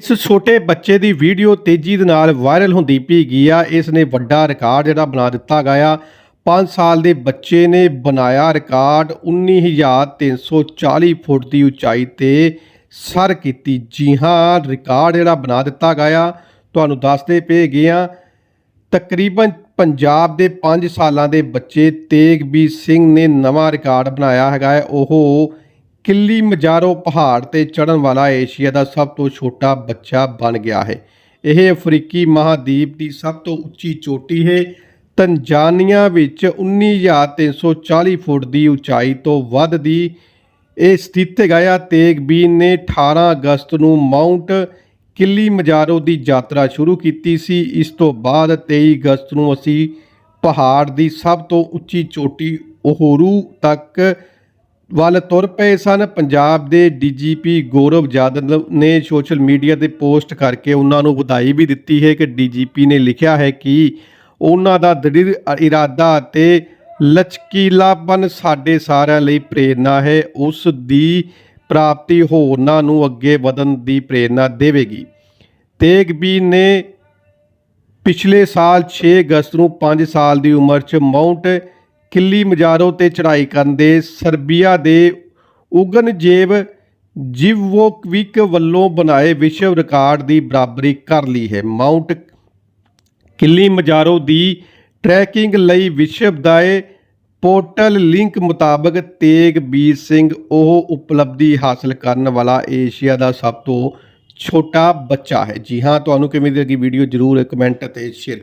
ਇਸ ਛੋਟੇ ਬੱਚੇ ਦੀ ਵੀਡੀਓ ਤੇਜ਼ੀ ਦੇ ਨਾਲ ਵਾਇਰਲ ਹੁੰਦੀ ਪਈ ਗਈ ਆ। ਇਸ ਨੇ ਵੱਡਾ ਰਿਕਾਰਡ ਜਿਹੜਾ ਬਣਾ ਦਿੱਤਾ ਗਿਆ 5 ਸਾਲ ਦੇ ਬੱਚੇ ਨੇ ਬਣਾਇਆ ਰਿਕਾਰਡ। 19340 ਫੁੱਟ ਦੀ ਉਚਾਈ ਤੇ ਸਰ ਕੀਤੀ। ਜੀ ਹਾਂ, ਰਿਕਾਰਡ ਜਿਹੜਾ ਬਣਾ ਦਿੱਤਾ ਗਿਆ ਤੁਹਾਨੂੰ ਦੱਸਦੇ ਪਏ ਗਏ ਆ। ਤਕਰੀਬਨ ਪੰਜਾਬ ਦੇ 5 ਸਾਲਾਂ ਦੇ ਬੱਚੇ ਤੇਗਬੀਰ ਸਿੰਘ ਨੇ ਨਵਾਂ ਰਿਕਾਰਡ ਬਣਾਇਆ ਹੈਗਾ ਹੈ ਉਹ ਕਿੱਲੀ ਮਜਾਰੋ ਪਹਾੜ ਤੇ ਚੜਨ ਵਾਲਾ ਏਸ਼ੀਆ ਦਾ ਸਭ ਤੋਂ ਛੋਟਾ ਬੱਚਾ ਬਣ ਗਿਆ ਹੈ। ਇਹ ਅਫਰੀਕੀ ਮਹਾਦੀਪ ਦੀ ਸਭ ਤੋਂ ਉੱਚੀ ਚੋਟੀ ਹੈ। ਤੰਜਾਨੀਆ ਵਿੱਚ 19340 ਫੁੱਟ ਦੀ ਉਚਾਈ ਤੋਂ ਵੱਧ ਦੀ ਇਹ ਸਥਿਤ ਗਿਆ ਤੇਗਬੀਨ ਨੇ 18 ਅਗਸਤ ਨੂੰ ਮਾਊਂਟ ਕਿੱਲੀ ਮਜਾਰੋ ਦੀ ਯਾਤਰਾ ਸ਼ੁਰੂ ਕੀਤੀ ਸੀ। ਇਸ ਤੋਂ ਬਾਅਦ 23 ਅਗਸਤ ਨੂੰ ਅਸੀਂ ਪਹਾੜ ਦੀ ਸਭ ਤੋਂ ਉੱਚੀ ਚੋਟੀ ਉਹਰੂ ਤੱਕ ਵੱਲ ਤੁਰ ਪਏ ਸਨ। ਪੰਜਾਬ ਦੇ ਡੀਜੀਪੀ ਗੌਰਵ ਜਾਦਵ ਨੇ ਸੋਸ਼ਲ ਮੀਡੀਆ ਤੇ ਪੋਸਟ ਕਰਕੇ ਉਹਨਾਂ ਨੂੰ ਵਧਾਈ ਵੀ ਦਿੱਤੀ ਹੈ ਕਿ ਡੀਜੀਪੀ ਨੇ ਲਿਖਿਆ ਹੈ ਕਿ ਉਹਨਾਂ ਦਾ ਦ੍ਰਿੜ ਇਰਾਦਾ ਅਤੇ ਲਚਕੀਲਾਪਨ ਸਾਡੇ ਸਾਰਿਆਂ ਲਈ ਪ੍ਰੇਰਨਾ ਹੈ। ਉਸ ਦੀ ਪ੍ਰਾਪਤੀ ਹੋਰਨਾਂ ਨੂੰ ਅੱਗੇ ਵਧਣ ਦੀ ਪ੍ਰੇਰਨਾ ਦੇਵੇਗੀ। ਤੇਗਬੀ ਨੇ ਪਿਛਲੇ ਸਾਲ 6 ਅਗਸਤ ਨੂੰ 5 ਸਾਲ ਦੀ ਉਮਰ 'ਚ ਮਾਊਂਟ ਕਿੱਲੀ ਮਜਾਰੋ ਤੇ ਚੜ੍ਹਾਈ ਕਰਨ ਦੇ ਸਰਬੀਆ ਦੇ ਉਗਨਜੇਵ ਜਿਵੋਕਵਿਕ ਵੱਲੋਂ ਬਣਾਏ ਵਿਸ਼ਵ ਰਿਕਾਰਡ ਦੀ ਬਰਾਬਰੀ ਕਰ ਲਈ ਹੈ। ਮਾਊਂਟ ਕਿੱਲੀ ਮਜਾਰੋ ਦੀ ਟਰੈਕਿੰਗ ਲਈ ਵਿਸ਼ਵ ਦਾ ਇਹ ਪੋਰਟਲ ਲਿੰਕ ਮੁਤਾਬਕ ਤੇਗਬੀਰ ਸਿੰਘ ਉਹ ਉਪਲਬਧੀ ਹਾਸਲ ਕਰਨ ਵਾਲਾ ਏਸ਼ੀਆ ਦਾ ਸਭ ਤੋਂ ਛੋਟਾ ਬੱਚਾ ਹੈ। ਜੀ ਹਾਂ, ਤੁਹਾਨੂੰ ਕਿਵੇਂ ਦੀ ਲੱਗੀ ਵੀਡੀਓ ਜਰੂਰ ਕਮੈਂਟ ਅਤੇ ਸ਼ੇਅਰ